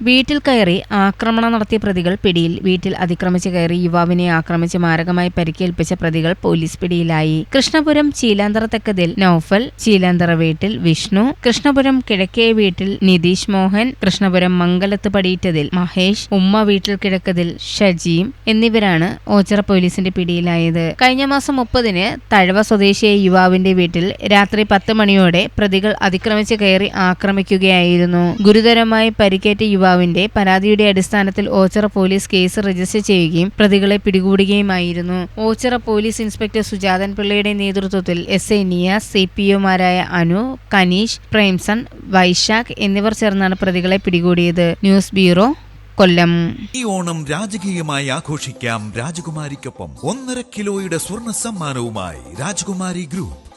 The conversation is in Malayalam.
വീട്ടിൽ കയറി ആക്രമണം നടത്തിയ പ്രതികൾ പിടിയിൽ. വീട്ടിൽ അതിക്രമിച്ച് കയറി യുവാവിനെ ആക്രമിച്ച് മാരകമായി പരിക്കേൽപ്പിച്ച പ്രതികൾ പോലീസ് പിടിയിലായി. കൃഷ്ണപുരം ചീലാന്തറ തെക്കതിൽ നൌഫൽ ചീലാന്തറ വീട്ടിൽ വിഷ്ണു കൃഷ്ണപുരം കിഴക്കേ വീട്ടിൽ നിതീഷ് മോഹൻ കൃഷ്ണപുരം മംഗലത്ത് പടിയിറ്റതിൽ മഹേഷ് ഉമ്മ വീട്ടിൽ കിഴക്കതിൽ ഷജീം എന്നിവരാണ് ഓച്ചിറ പോലീസിന്റെ പിടിയിലായത്. കഴിഞ്ഞ മാസം മുപ്പതിന് തഴവ സ്വദേശിയായ യുവാവിന്റെ വീട്ടിൽ രാത്രി പത്ത് മണിയോടെ പ്രതികൾ അതിക്രമിച്ച് കയറി ആക്രമിക്കുകയായിരുന്നു. ഗുരുതരമായി പരിക്കേറ്റ യുവാവിന്റെ പരാതിയുടെ അടിസ്ഥാനത്തിൽ ഓച്ചറ പോലീസ് കേസ് രജിസ്റ്റർ ചെയ്യുകയും പ്രതികളെ പിടികൂടുകയുമായിരുന്നു. ഓച്ചറ പോലീസ് ഇൻസ്പെക്ടർ സുജാതൻ പിള്ളയുടെ നേതൃത്വത്തിൽ S I Niyas C P ഒമാരായ Anu Kaneesh Premson Vaishakh എന്നിവർ ചേർന്നാണ് പ്രതികളെ പിടികൂടിയത്. News bureau Kollam. ഈ ഓണം രാജകീയമായി ആഘോഷിക്കാം രാജകുമാരിക്കൊപ്പം. ഒന്നര കിലോയുടെ സ്വർണ സമ്മാനവുമായി Rajakumari group.